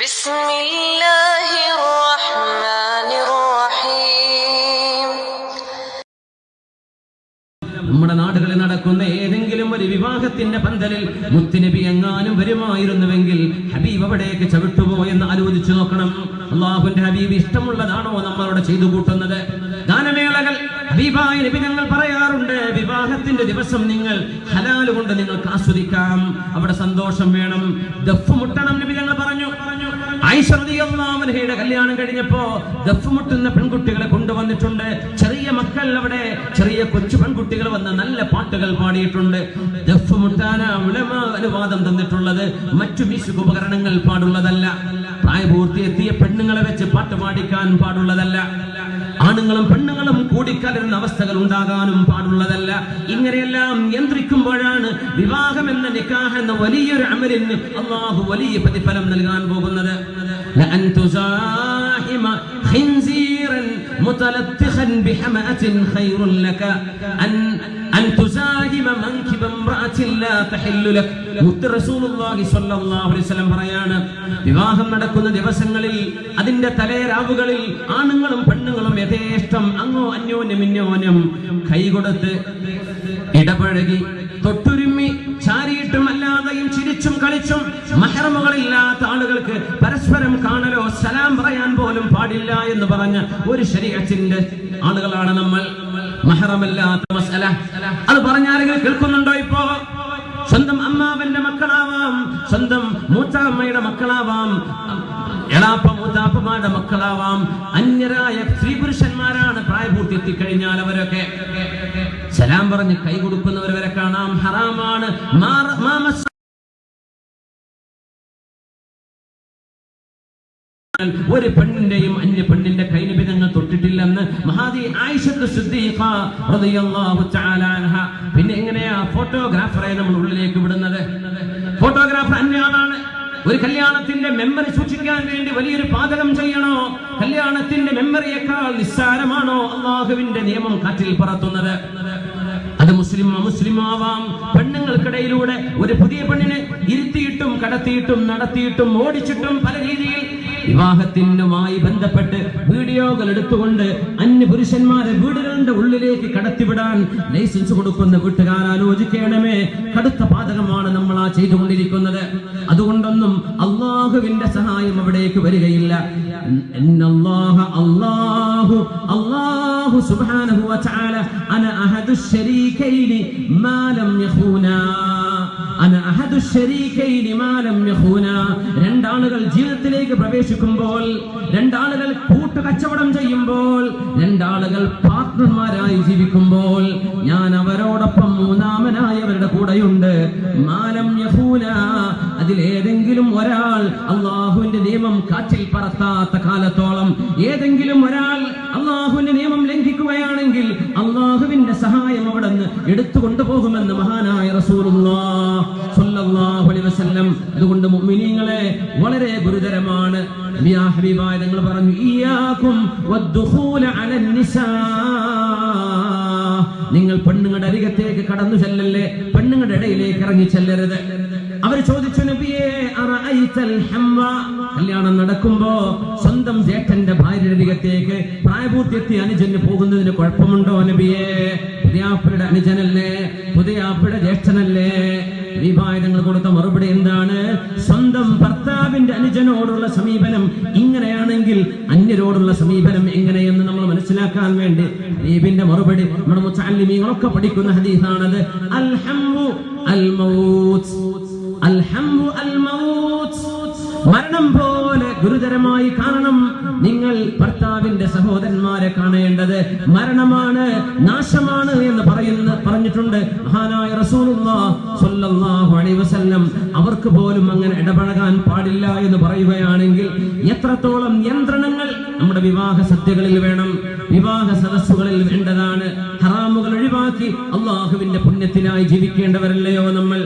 بسم الله الرحمن الرحيم നമ്മുടെ നാടുകളിൽ നടക്കുന്ന ഏതെങ്കിലും ഒരു വിവാഹത്തിന്റെ പന്തലിൽ മുത്തുനബി എങ്ങാനും വരുമായിരുന്നുവെങ്കിൽ ഹബീബ് അവിടേക്ക് ചവിട്ടുമോ എന്ന് ആലോചിച്ചു നോക്കണം അള്ളാഹുന്റെ ഹബീബ് ഇഷ്ടമുള്ളതാണോ നമ്മളോട് ചെയ്തു കൂട്ടുന്നത് ഗാനമേളകൾ ഹബീബായ നബി ഞങ്ങൾ പറയാറുണ്ട് വിവാഹത്തിന്റെ ദിവസം നിങ്ങൾ ഹലാൽ കൊണ്ട് നിങ്ങൾക്ക് ആസ്വദിക്കാം. അവിടെ സന്തോഷം വേണം. ദഫ് മുട്ടണം നബി ഞങ്ങൾ പറഞ്ഞു. അൻഹയുടെ കല്യാണം കഴിഞ്ഞപ്പോ ദഫ് മുട്ടുന്ന പെൺകുട്ടികളെ കൊണ്ടുവന്നിട്ടുണ്ട്. ചെറിയ മക്കൾ അവിടെ ചെറിയ കൊച്ചു പെൺകുട്ടികൾ വന്ന് നല്ല പാട്ടുകൾ പാടിയിട്ടുണ്ട്. ദഫ് മുട്ടാന അനുവാദം തന്നിട്ടുള്ളത്. മറ്റു മ്യൂസിക് ഉപകരണങ്ങൾ പാടുള്ളതല്ല. പ്രായപൂർത്തി എത്തിയ പെണ്ണുങ്ങളെ വെച്ച് പാട്ട് പാടിക്കാൻ പാടുള്ളതല്ല. ആണുങ്ങളും പെണ്ണുങ്ങളും കൂടിക്കലരുന്ന അവസ്ഥകൾ ഉണ്ടാകാനും പാടുള്ളതല്ല. ഇങ്ങനെയെല്ലാം നിയന്ത്രിക്കുമ്പോഴാണ് വിവാഹം എന്ന നിക്കാഹ് എന്ന വലിയൊരു അമലിന് അള്ളാഹു വലിയ പ്രതിഫലം നൽകാൻ പോകുന്നത്. متلطخا بحمأة خير لك أن أن تزاحم منكب امرأة لا تحل لك മുത്ത് റസൂലുള്ളാഹി സ്വല്ലല്ലാഹു അലൈഹി വസല്ലം പറയാണ് വിവാഹം നടക്കുന്ന ദിവസങ്ങളിൽ അതിന്റെ തലേരാവുകളിൽ ആണുങ്ങളും പെണ്ണുങ്ങളും യഥേഷ്ടം അങ്ങോ അന്യോന്യം ഇന്യോന്യം കൈകൊടുത്ത് ഇടപഴകി തൊട്ടുരുമ്മി ചാരിയിട്ടും അല്ലാതെയും കളിച്ചും മഹറമുകളില്ലാത്ത ആളുകൾക്ക് പരസ്പരം കാണലോ സലാം പറയാൻ പോലും പാടില്ല എന്ന് പറഞ്ഞ ഒരു ശരീരത്തിന്റെ ആളുകളാണ് നമ്മൾ. മഹറമല്ലാത്ത മസല. അത് പറഞ്ഞാരെങ്കിലും കേൾക്കുന്നുണ്ടോ ഇപ്പോ? സ്വന്തം അമ്മാവന്റെ മക്കളാവാം സ്വന്തം മൂത്താമ്മയുടെ മക്കളാവാം എളാപ്പ മൂത്താപ്പമാരുടെ മക്കളാവാം അന്യരായ സ്ത്രീ പുരുഷന്മാരാണ് പ്രായപൂർത്തി എത്തിക്കഴിഞ്ഞാൽ അവരൊക്കെ സലാം പറഞ്ഞ് കൈ കൊടുക്കുന്നവരെ വരെ കാണാം. ഹറാമാണ്. ഒരു പെണ്ണിന്റെയും അന്യ പെണ്ണിന്റെ കൈനിബിധങ്ങൾ തൊട്ടിട്ടില്ലെന്ന് മഹാദി ആയിഷത്ത് പിന്നെ എങ്ങനെയാ ഫോട്ടോഗ്രാഫറെ നമ്മൾ ഉള്ളിലേക്ക് വിടുന്നത്? ഫോട്ടോഗ്രാഫർ അന്യാളാണ് ഒരു കല്യാണത്തിന്റെ മെമ്മറി സൂക്ഷിക്കാൻ വേണ്ടി വലിയൊരു പാതകം ചെയ്യണോ? കല്യാണത്തിന്റെ മെമ്മറിയേക്കാൾ നിസ്സാരമാണോ അള്ളാഹുവിന്റെ നിയമം കാറ്റിൽ പറത്തുന്നത്? അത് മുസ്ലിം അമുസ്ലിം ആവാം പെണ്ണുങ്ങൾക്കിടയിലൂടെ ഒരു പുതിയ പെണ്ണിനെ ഇരുത്തിയിട്ടും കടത്തിയിട്ടും നടത്തിയിട്ടും ഓടിച്ചിട്ടും പല രീതിയിൽ വിവാഹത്തിനുമായി ബന്ധപ്പെട്ട് വീഡിയോകൾ എടുത്തുകൊണ്ട് അന്യ പുരുഷന്മാരെ വീടുകളുടെ ഉള്ളിലേക്ക് കടത്തിവിടാൻ ലൈസൻസ് കൊടുക്കുന്ന വീട്ടുകാർ ആലോചിക്കണമേ. കടുത്ത പാതകമാണ് നമ്മൾ ആ ചെയ്തുകൊണ്ടിരിക്കുന്നത്. അതുകൊണ്ടൊന്നും അള്ളാഹുവിന്റെ സഹായം അവിടേക്ക് വരികയില്ല. വതആല അന അഹദു ശരീകൈനി മാ ലം രണ്ടാളുകൾ ജീവിതത്തിലേക്ക് പ്രവേശിക്കുമ്പോൾ രണ്ടാളുകൾ കൂട്ടുകച്ചവടം ചെയ്യുമ്പോൾ രണ്ടാളുകൾ പാർട്ട്ണർമാരായി ജീവിക്കുമ്പോൾ ഞാൻ അവരോടൊപ്പം മൂന്നാമനായി അവരുടെ കൂടെയുണ്ട്. മാലം യഹൂന. പറത്താത്ത കാലത്തോളം ഏതെങ്കിലും ഒരാൾ അള്ളാഹുവിന്റെ നിയമം ലംഘിക്കുകയാണെങ്കിൽ അള്ളാഹുവിന്റെ സഹായം അവിടെ നിന്ന് എടുത്തു കൊണ്ടുപോകുമെന്ന് മഹാനായ വസല്ലം. അതുകൊണ്ട് മുഅ്മിനീങ്ങളെ വളരെ ഗുരുതരമാണ്. ഹബീബായ പറഞ്ഞു നിങ്ങൾ പെണ്ണുങ്ങളുടെ അരികത്തേക്ക് കടന്നു ചെല്ലല്ലേ? പെണ്ണുങ്ങളുടെ ഇടയിലേക്ക് ഇറങ്ങി ചെല്ലരുത്. അവർ ചോദിച്ചു നബിയെ കല്യാണം നടക്കുമ്പോ സ്വന്തം ജേട്ടന്റെ ഭാര്യയുടെ അരികത്തേക്ക് പ്രായപൂർത്തിയെത്തി അനുജന് പോകുന്നതിന് കുഴപ്പമുണ്ടോ നബിയെ? പുതിയാപ്പയുടെ അനുജനല്ലേ? പുതിയാപ്പയുടെ ജ്യേഷ്ഠനല്ലേ? വിഭാഗങ്ങൾ കൊടുത്ത മറുപടി എന്താണ്? സ്വന്തം ഭർത്താവിന്റെ അനുജനോടുള്ള സമീപനം ഇങ്ങനെയാണെങ്കിൽ അന്യരോടുള്ള സമീപനം എങ്ങനെയെന്ന് നമ്മൾ മനസ്സിലാക്കാൻ വേണ്ടി ദീപിന്റെ മറുപടി നമ്മുടെ മുച്ചാലിമീങ്ങളൊക്കെ പഠിക്കുന്ന ഹദീസാണത് അൽ മൗത്ത് അൽ മരണം പോലെ ഗുരുതരമായി കാണണം നിങ്ങൾ ഭർത്താവിന്റെ സഹോദരന്മാരെ കാണേണ്ടത്. മരണമാണ് നാശമാണ് എന്ന് പറയുന്ന പറഞ്ഞിട്ടുണ്ട് മഹാനായ റസൂലുള്ള അലൈഹി അവർക്ക് പോലും അങ്ങനെ ഇടപഴകാൻ പാടില്ല എന്ന് പറയുകയാണെങ്കിൽ എത്രത്തോളം നിയന്ത്രണങ്ങൾ നമ്മുടെ വിവാഹ സത്യകളിൽ വേണം വിവാഹ സദസ്സുകളിൽ വേണ്ടതാണ്. ഹറാമുകൾ ഒഴിവാക്കി അള്ളാഹുവിന്റെ പുണ്യത്തിനായി ജീവിക്കേണ്ടവരല്ലയോ നമ്മൾ?